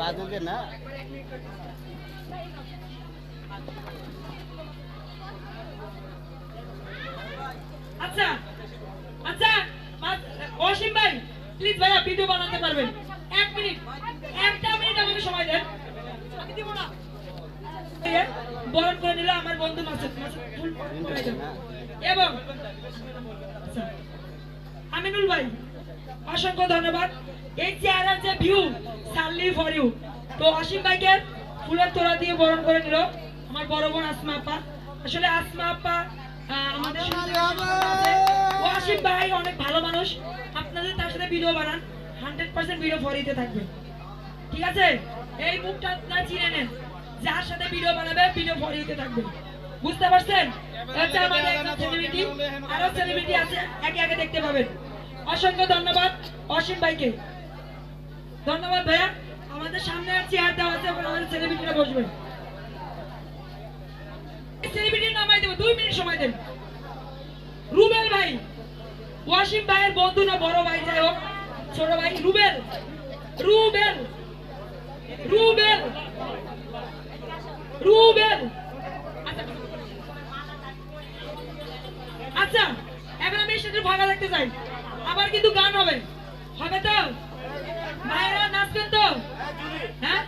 বাদুকে না? আচ্ছা আচ্ছা অসীম ভাই প্লিজ ভাইয়া ভিডিও বানাতে পারবেন। এক মিনিট একটা মিনিট আমাকে সময় দেন। আমি দিব না। বরণ করে নিল আমার বন্ধু মাসুদ। এবং আচ্ছা, আমিনুল ভাই অসংখ্য ধন্যবাদ। এই চেহারার যে ভিউ সানলি ফর ইউ তো অসীম ভাইকে ফুলের তোড়া দিয়ে বরণ করে নিল আমার বড় বোন আসমা আপা। আসলে আসমা আপা আমাদের অসীম ভাই অনেক ভালো মানুষ। আপনাদের তার সাথে ভিডিও বানান। হান্ড্রেড পার্সেন্ট ভিডিও ফরিতে থাকবে। ঠিক আছে? এই মুখটা আপনারা চিনে নেন। যার সাথে ভিডিও বানাবে ভিডিও ফরিতে থাকবে। বুঝতে পারছেন? আচ্ছা আমাদের একটা সেলিব্রিটি আরও সেলিব্রিটি আছে একে একে দেখতে পাবেন। অসংখ্য ধন্যবাদ অসীম ভাইকে। ধন্যবাদ ভাইয়া। আমাদের সামনে আর চেয়ার দেওয়া আছে আমাদের সেলিব্রিটিরা বসবে। সেলিব্রিটির নামাই দেবো, দুই মিনিট সময় দেন। রুবেল ভাই ওয়াসিম ভাইয়ের বন্ধু না, বড় ভাই, যাই হোক, ছোট ভাই, রুবেল রুবেল রুবেল রুবেল। আচ্ছা এখন আমি সেটা ভাগা দেখতে চাই। আবার কিন্তু গান হবে। হবে তো? ভাইরা নাচবেন তো? হ্যাঁ?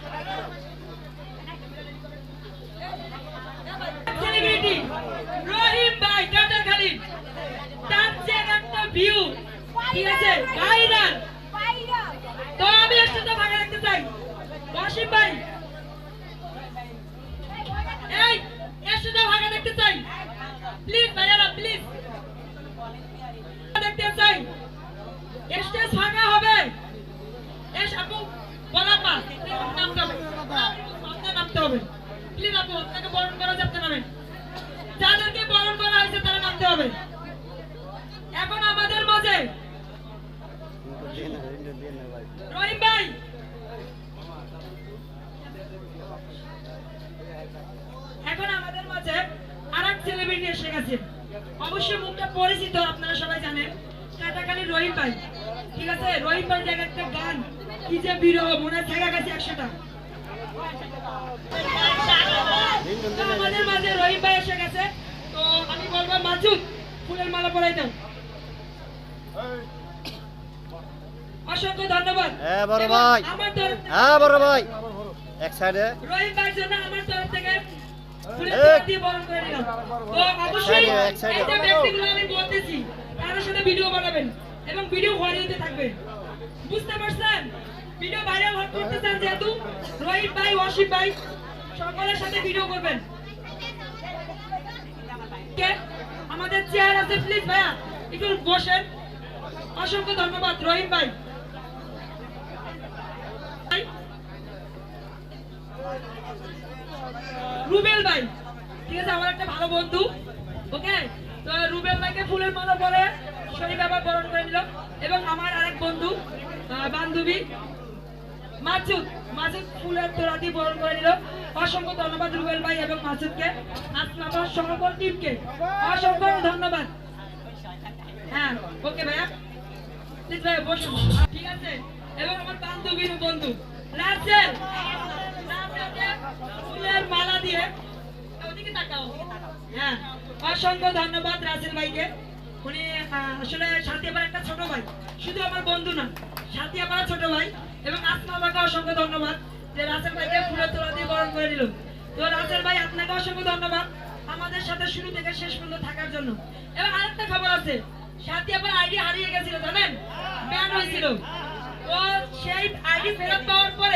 রহিম ভাই, টাটা খালি তার একটা ভিউ ঠিক আছে তো আমি এর সাথে ভাগা রাখতে চাই ওয়াসিম ভাই এই এর সাথে ভাগা দেখতে চাই প্লিজ ভাইয়ারা প্লিজ দেখতে চাই স্টেজ ফাঁকা হবে এস আপু বলা পা নামতে হবে আপনার নামতে হবে প্লিজ আপু আপনাকে বরণ করা যাচ্ছে না যাদেরকে বরণ করা হয়েছে তারা নামতে হবে এখন আমাদের মাঝে রহিম ভাই এখন আমাদের মাঝে আর এক এসে গেছে। অবশ্যই মুখটা পরিচিত আপনারা সবাই জানেন। কাটাকালি রহিম ভাই। ঠিক আছে? রহিম ভাই জায়গায় একটা গান কি যে বিরহ মনে থাকা গেছে একশোটা। আমাদের মাঝে রহিম ভাই এসে গেছে। তো আমি বলব মাসুদ ফুলের মালা পরাই দাও। অসংখ্য ধন্যবাদ। হ্যাঁ, বড় ভাই। হ্যাঁ বড় ভাই। এক সাইডে রহিম ভাইয়ের জন্য আমার তরফ থেকে তাদের সাথে ভিডিও বানাবেন এবং ভিডিও থাকবে। বুঝতে পারছেন? ভিডিও ভাইরাল করতে চান যেহেতু ভাই ভাই সকলের সাথে ভিডিও করবেন। আমাদের চেয়ার আছে প্লিজ ভাইয়া। একটু বসেন। অসংখ্য ধন্যবাদ রহিম ভাই। ভাই। রুবেল ভাই। ঠিক আছে, আমার একটা ভালো বন্ধু, ওকে? তো রুবেল ভাইকে ফুলের মালা পরে শরীর বাবা বরণ করে নিল। এবং আমার আরেক বন্ধু বান্ধবী, মাসুদ। মাসুদ ফুলের দিয়ে বরণ করে নিল। অসংখ্য ধন্যবাদ রুবেল ভাই এবং মাসুদকে। আজকে আমার সকল টিমকে অসংখ্য ধন্যবাদ। হ্যাঁ ওকে ভাইয়া। ভাইয়া ঠিক আছে, এবং আমার বান্ধবীর বন্ধু রাজেল ফুলের মালা দিয়ে। ওদিকে তাকাও। হ্যাঁ অসংখ্য ধন্যবাদ রাসেল ভাইকে। উনি আসলে সাথী আমার একটা ছোট ভাই। শুধু আমার বন্ধু না সাথী আমার ছোট ভাই এবং আসমা আমাকে অসংখ্য ধন্যবাদ যে রাসেল ভাইকে ফুলের তোলা দিয়ে বরণ করে দিল তো রাসেল ভাই, আপনাকে অসংখ্য ধন্যবাদ আমাদের সাথে শুরু থেকে শেষ পর্যন্ত থাকার জন্য। এবং আরেকটা খবর আছে সাথী আমার আইডি হারিয়ে গেছিল, জানেন? ব্যান হয়েছিল। ও সেই আইডি ফেরত পাওয়ার পরে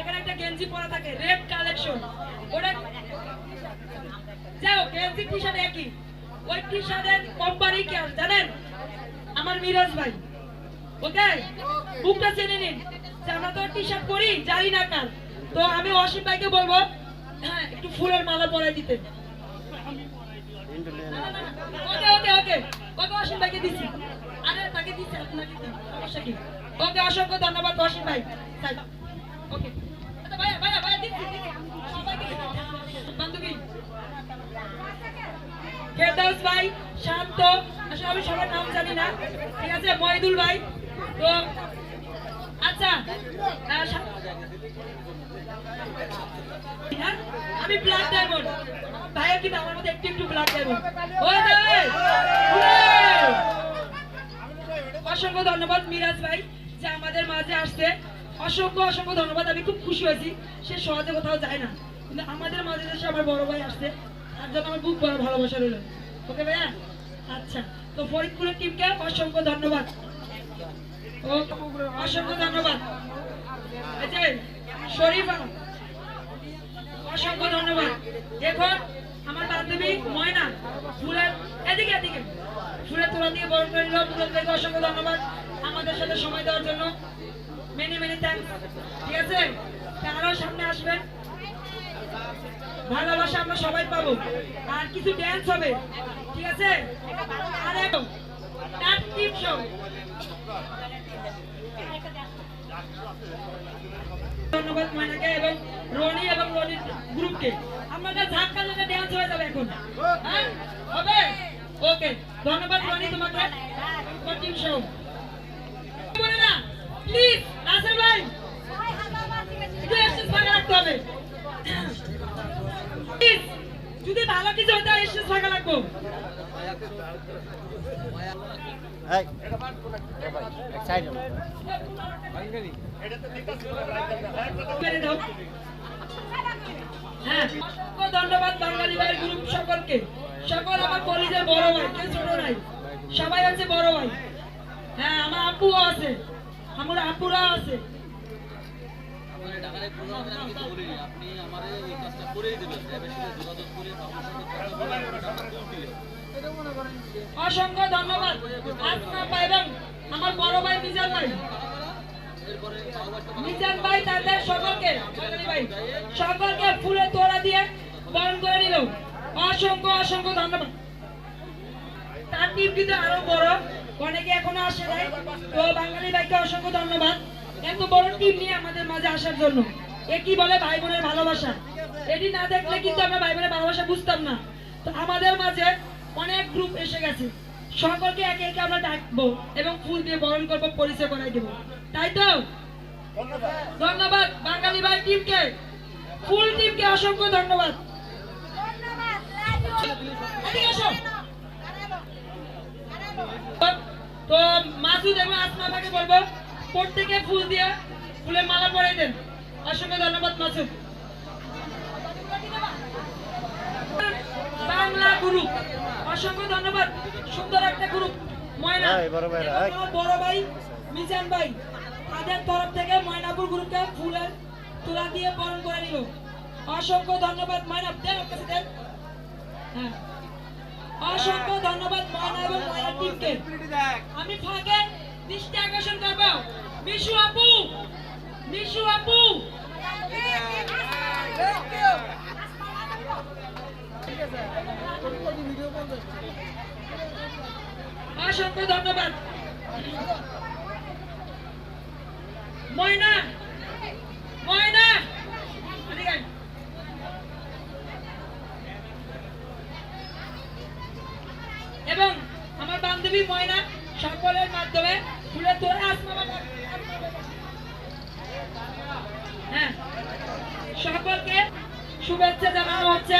এখানে একটা গেঞ্জি পরা থাকে, রেড কালেকশন। ওটা গেঞ্জি টি শার্ট একই। ওই টি শার্টের কোম্পানি কে জানেন? আমার মিরাজ ভাই। ওকে বুকটা চেনে নিন। আমরা তো টি শার্ট পরি, জানি না কার। তো আমি অসীম ভাইকে বলব হ্যাঁ একটু ফুলের মালা পরাই দিতে। ওকে ওকে ওকে ওকে অসীম ভাইকে দিচ্ছি আরে, তাকে দিচ্ছি আপনাকে দিই সমস্যা ওকে অসংখ্য ধন্যবাদ অসীম ভাই। ওকে ভাই, শান্ত। আমি সবার নাম জানি না। ঠিক আছে ভাই। তো আচ্ছা হ্যাঁ? আমি ডায়মন্ড ভাইয়ের কিন্তু আমার মধ্যে একটু একটু ডায়মন্ড অসংখ্য ধন্যবাদ মিরাজ ভাই যে আমাদের মাঝে আসছে। অসংখ্য অসংখ্য ধন্যবাদ। আমি খুব খুশি হয়েছি। সে সহজে কোথাও যায় না। কিন্তু আমাদের মাঝে এসে আমার বড় ভাই আসছে তার জন্য আমার ভালোবাসা আচ্ছা অসংখ্য ধন্যবাদ। ও এখন আমার বান্ধবী ময়না, ফুলের, এদিকে এদিকে। ফুলের তোলা দিয়ে বরণ করে নিল, ফুলের অসংখ্য ধন্যবাদ। আমাদের সাথে সময় দেওয়ার জন্য। মেনি মেনি থ্যাংকস ঠিক আছে? তারাও সামনে আসবেন। ভালোবাসা আমরা সবাই পাবো। আর কিছু ড্যান্স হবে। ঠিক আছে? আর ধন্যবাদ এবং রনি এবং রনির গ্রুপকে। আমাদের ধাক্কা লেগে ড্যান্স হয়ে যাবে এখন। হ্যাঁ? হবে? ওকে ধন্যবাদ রনি তোমাকে। টিম শো বলে না? প্লিজ নাসির ভাই। একটু এক্সেস ফাঁকা রাখতে হবে। যদি ভালো কিছু এক সাইড মেরে দাও। হ্যাঁ অসংখ্য ধন্যবাদ বাঙালি ভাইয়ের গ্রুপ সকলকে। সকল আমার কলেজের বড় ভাই কেউ ছোট নাই সবাই আছে বড় ভাই। হ্যাঁ আমার আপুও আছে। আমার আপুরা আছে। আপনি অসংখ্য ধন্যবাদ। আসমা পাইবেন আমার বড় ভাই মিজান ভাই। মিজান ভাই তাদের সকলকে সকলকে ফুলে তোড়া দিয়ে বরণ করে নিল। অসংখ্য অসংখ্য ধন্যবাদ। তার টিম কিন্তু আরও বড় অনেকে এখনও আসে নাই। তো বাঙালি ভাইকে অসংখ্য ধন্যবাদ। এত বড় টিম নিয়ে আমাদের মাঝে আসার জন্য। এ কি বলে ভাই বোনের ভালোবাসা? এটি না দেখলে কিন্তু আমরা ভাই বোনের ভালোবাসা বুঝতাম না। তো আমাদের মাঝে অনেক গ্রুপ এসে গেছে। সকলকে একে একে আমরা ডাকবো এবং ফুল দিয়ে বরণ করব পরিচয় করাই দেবো। তাই তো? ধন্যবাদ। বাঙালি ভাই টিমকে। ফুল টিমকে অসংখ্য ধন্যবাদ। তো মাসুদ এবং আসমা ভাইকে বলব প্রত্যেকে ফুল দিয়ে ফুলের মালা পরাই দেন। অসংখ্য ধন্যবাদ মাসুদ। বাংলা গ্রুপ অসংখ্য ধন্যবাদ। সুন্দর একটা গ্রুপ ময়না। বড় ভাইরা, এবং এই। আমার বড় ভাই মিজান ভাই। তাদের তরফ থেকে ময়নাপুর গ্রুপকে ফুলের তোলা দিয়ে বরণ করে নিল। অসংখ্য ধন্যবাদ ময়না। দেন কাছে দেন। হ্যাঁ। অসংখ্য ধন্যবাদ ময়না এবং ময়না টিমকে আমি ফাঁকে দৃষ্টি আকর্ষণ করব। মিশু আপু! মিশু আপু! অসংখ্য ধন্যবাদ। ময়না ময়না। এবং আমার বান্ধবী ময়না সকলের মাধ্যমে আসমা বাবা। হ্যাঁ সকলকে শুভেচ্ছা জানানো হচ্ছে।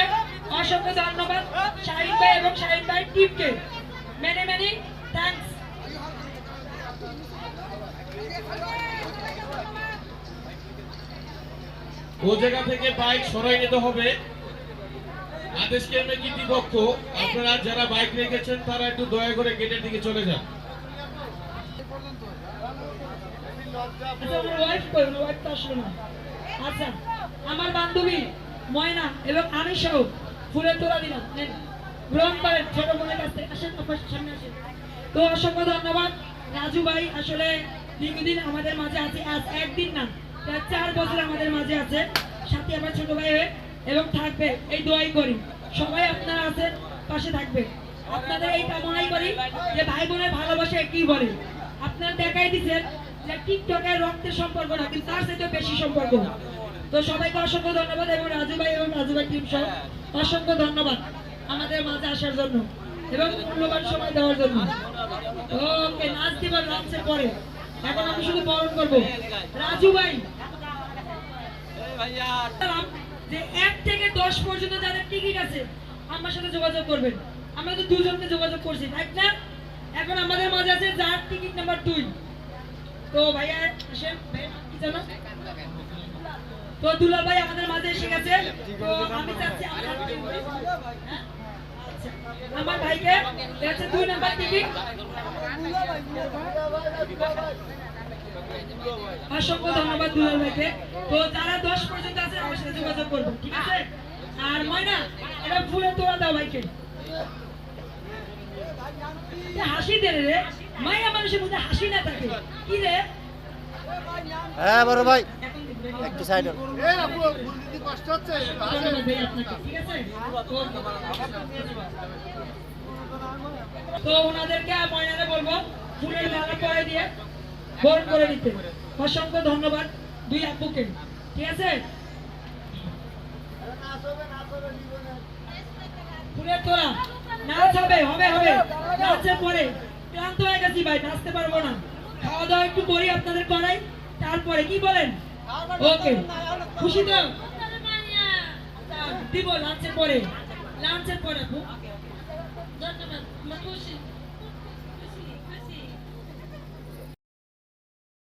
অসংখ্য ধন্যবাদ শাহিন ভাই এবং শাহিন ভাই টিমকে মেনি মেনি থ্যাংকস ও জায়গা থেকে বাইক সরাই নিতে হবে। আদেশ কেমে কর্তৃপক্ষ আপনারা যারা বাইক রেখেছেন তারা একটু দয়া করে গেটের দিকে চলে যান। আচ্ছা আচ্ছা আমার বান্ধবী ময়না এবং আমি সহ। ফুলের তোলা দিলাম। নেন। গ্রহণ করেন ছোট বোনের কাছ থেকে আসেন আপনার সামনে আসেন। তো অসংখ্য ধন্যবাদ। রাজু ভাই, আসলে দীর্ঘদিন আমাদের মাঝে আছে, আজ একদিন না, প্রায় চার বছর আমাদের মাঝে আছে। সাথে আমার ছোট ভাই হয়ে এবং থাকবে, এই দোয়াই করি। সবাই আপনারা আছেন, পাশে থাকবে। আপনাদের এই কামনাই করি যে ভাই বোনের ভালোবাসা কি বলে। আপনারা দেখাই দিচ্ছেন যে টিকটকের রক্তের সম্পর্ক না কিন্তু তার সাথে বেশি সম্পর্ক। তো সবাইকে অসংখ্য ধন্যবাদ এবং রাজু ভাই এবং রাজু ভাই টিম সহ অসংখ্য ধন্যবাদ আমাদের মাঝে আসার জন্য এবং মূল্যবান সময় দেওয়ার জন্য। ওকে, নাচ দিবার লাঞ্চের পরে। এখন আমি শুধু বরণ করব। রাজু ভাই। যে এক থেকে দশ পর্যন্ত যাদের টিকিট আছে, আমার সাথে যোগাযোগ করবেন। আমরা তো দুজনকে যোগাযোগ করছি, তাই না? এখন আমাদের মাঝে আছে যার টিকিট নাম্বার দুই। তো ভাইয়া, আসেন। ভাইয়া, কি জানো? তো দুলাল ভাই আমাদের মাঝে এসে গেছে। তো আমি চাচ্ছি হ্যাঁ? আমার ভাইকে দেখছে দুই নাম্বার টিকিট। অসংখ্য ধন্যবাদ দুলাল ভাইকে। তো যারা দশ পর্যন্ত আছে, আমার সাথে যোগাযোগ করব, ঠিক আছে? আর ময়না এটা ফুলে তোলা দাও ভাইকে। হাসি দে রে। মাইয়া মানুষের মধ্যে হাসি না থাকে। কি রে? হ্যাঁ বড় ভাই। একটু সাইড ঠিক আছে? তো ওনাদেরকে ময়নারে বলব ফুলের মালা পরে দিয়ে করে নিতে। অসংখ্য ধন্যবাদ দুই আপুকে ঠিক আছে? ফুলের তোরা নাচ হবে হবে হবে। নাচের পরে ক্লান্ত হয়ে গেছি ভাই নাচতে পারব না। খাওয়া দাওয়া একটু করি আপনাদের করাই তারপরে কি বলেন? ওকে খুশি তো? দিব লাঞ্চের পরে। লাঞ্চের পরে আপু